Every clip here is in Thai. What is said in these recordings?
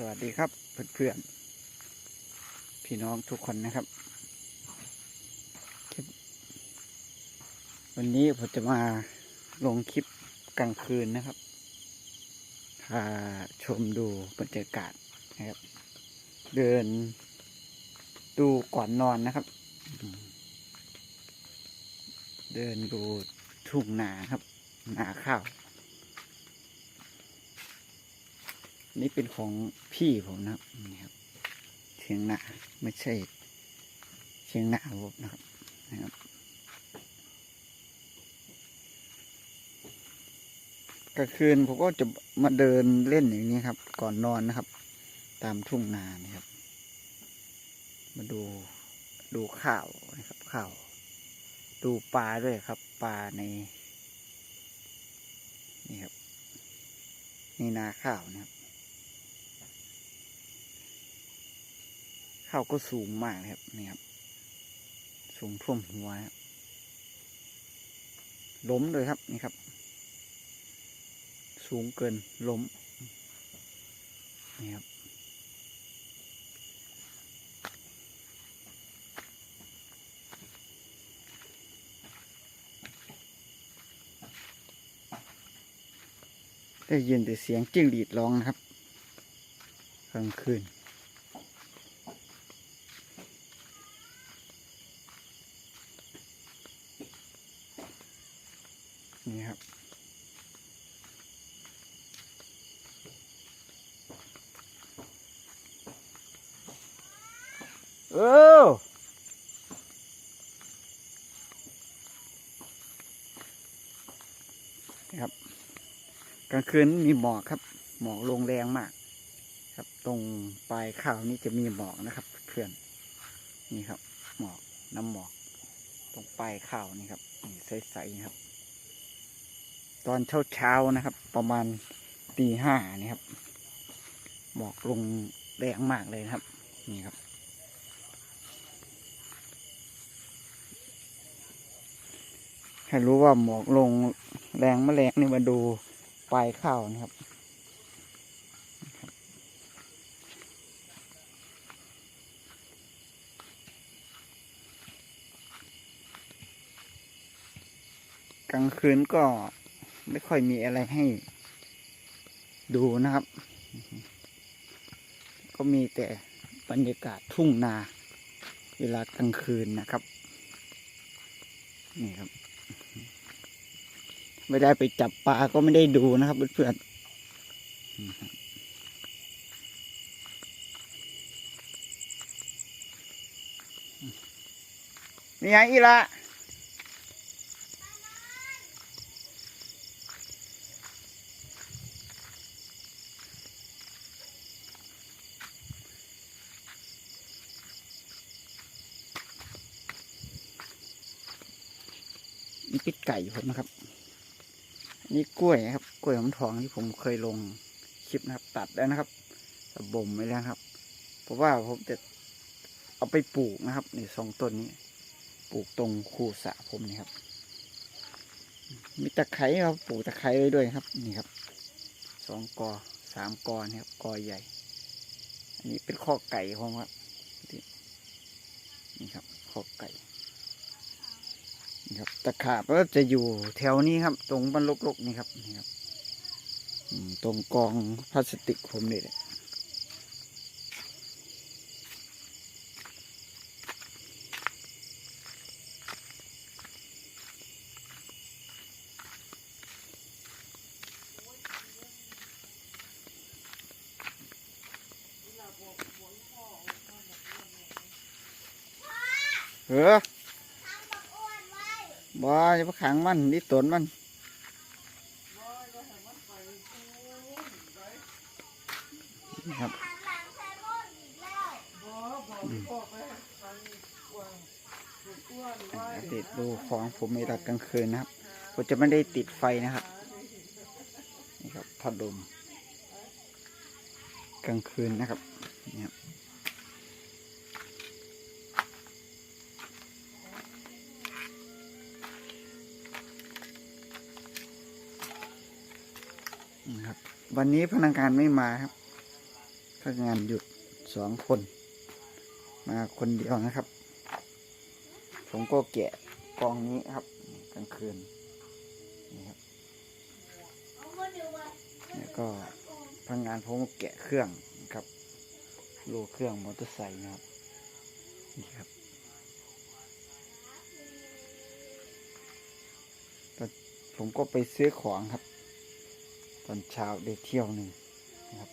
สวัสดีครับเพื่อนๆพี่น้องทุกคนนะครับคลิปวันนี้ผมจะมาลงคลิปกลางคืนนะครับพาชมดูบรรยากาศนะครับ เดินดูก่อนนอนนะครับ เดินดูทุ่งนาครับ นาข้าว นี่เป็นของพี่ผมนะครับนี่ครับเชียงหนาไม่ใช่ เชียงหนาผมนะครับนะครับ กลางคืนผมก็จะมาเดินเล่นอย่างนี้ครับ ก่อนนอนนะครับ ตามทุ่งนานครับ มาดูดูข้าวนะครับข้าวดูปลาด้วยครับปลาใน นี่ครับนี่นาข้าวนะครับ ข้าวก็สูงมากนะครับนี่ครับ สูงท่วมหัวครับล้มเลยครับนี่ครับ สูงเกินล้มนี่ครับได้ยินแต่เสียงจิ้งหรีดร้องนะครับกลางคืน นี่ครับ เออครับ กลางคืนมีหมอกครับ หมอกลงแรงมาก ครับ ตรงปลายข้าวนี่จะมีหมอกนะครับ เพื่อนนี่ครับ หมอกน้ำหมอก ตรงปลายข้าวนี่ครับนี่ใสๆครับ ตอนเช้าๆนะครับ ประมาณตีห้านี่ครับหมอกลงแรงมากเลยครับ นี่ครับ ให้รู้ว่าหมอกลงแรงแมลงนี่มาดูปลายข้าวนะครับกลางคืนก็ ไม่ค่อยมีอะไรให้ดูนะครับ ก็มีแต่บรรยากาศทุ่งนา เวลากลางคืนนะครับ นี่ครับ ไม่ได้ไปจับปลาก็ไม่ได้ดูนะครับเพื่อนๆนี่ไงอีละ ปิดไก่ผมนะครับ นี่กล้วยนะครับ กล้วยหอมทองที่ผมเคยลงคลิปนะครับ ตัดแล้วนะครับบ่มไว้แล้วครับ เพราะว่าผมจะเอาไปปลูกนะครับนี่สองต้นนี้ ปลูกตรงคูสะผมนี่ครับ มีตะไคร้ครับปลูกตะไคร้ไว้ด้วยครับ นี่ครับสองกอสามกอนี่ครับกอใหญ่ อันนี้เป็นข้อไก่ผมครับนี่ครับข้อไก่ ครับตะขาบก็จะอยู่แถวนี้ครับ ตรงบ้านลกๆนี่ครับนี่ครับตรงกองพลาสติกผมนี่แหละเออ บ่จะไปขังมันนี่ตนมันครับติดดูของผมในตอนกลางคืนนะครับผมจะไม่ได้ติดไฟนะครับนี่ครับพัดลมกลางคืนนะครับนี่ครับ นะครับ วันนี้พนักงานไม่มาครับพนักงานหยุดสองคน มาคนเดียวนะครับ ผมก็แกะกองนี้ครับกลางคืนนี่ครับแล้วก็พนักงานผมก็แกะเครื่องครับโลเครื่องมอเตอร์ไซค์นะครับนี่ครับผมก็ไปซื้อของครับ ตอนเช้าได้เที่ยวหนึ่งนะครับ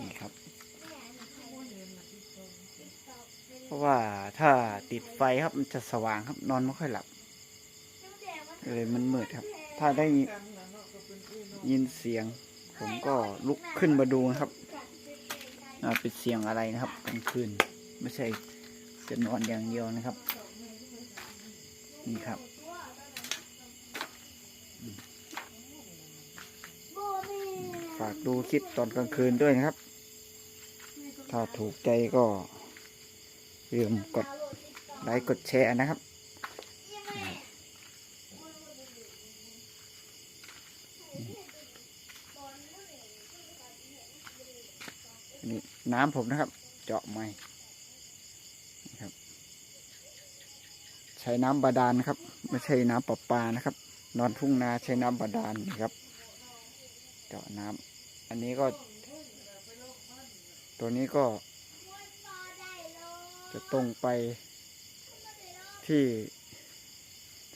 นี่ครับ เพราะว่าถ้าติดไฟครับมันจะสว่างครับนอนไม่ค่อยหลับเลยมันมืดครับ ถ้าได้ยินเสียง ผมก็ลุกขึ้นมาดูนะครับเป็นเสียงอะไรนะครับกลางคืน ไม่ใช่จะนอนอย่างเดียวนะครับ นี่ครับฝากดูคลิปตอนกลางคืนด้วยนะครับ ถ้าถูกใจก็อย่าลืมกดไลค์กดแชร์นะครับ นี่น้ำผมนะครับ เจาะใหม่นี่ครับ ใช้น้ำบาดาลครับ ไม่ใช่น้ำประปานะครับ นอนทุ่งนาใช้น้ำบาดาลนี่ครับ เจาะน้ำอันนี้ก็ ตัวนี้ก็ จะตรงไปที่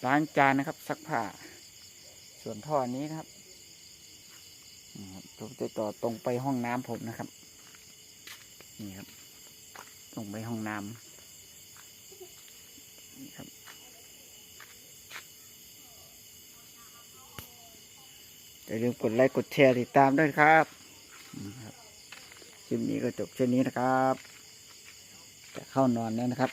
ล้างจานนะครับซักผ้า ส่วนท่อนี้นะครับนี่ครับผมจะต่อตรงไปห้องน้ำผมนะครับ นี่ครับ ตรงไปห้องน้ำ นี่ครับ อย่าลืมกดไลค์กดแชร์ติดตามด้วยครับอืมครับคลิปนี้ก็จบเช่นนี้นะครับ จะเข้านอนแล้วนะครับ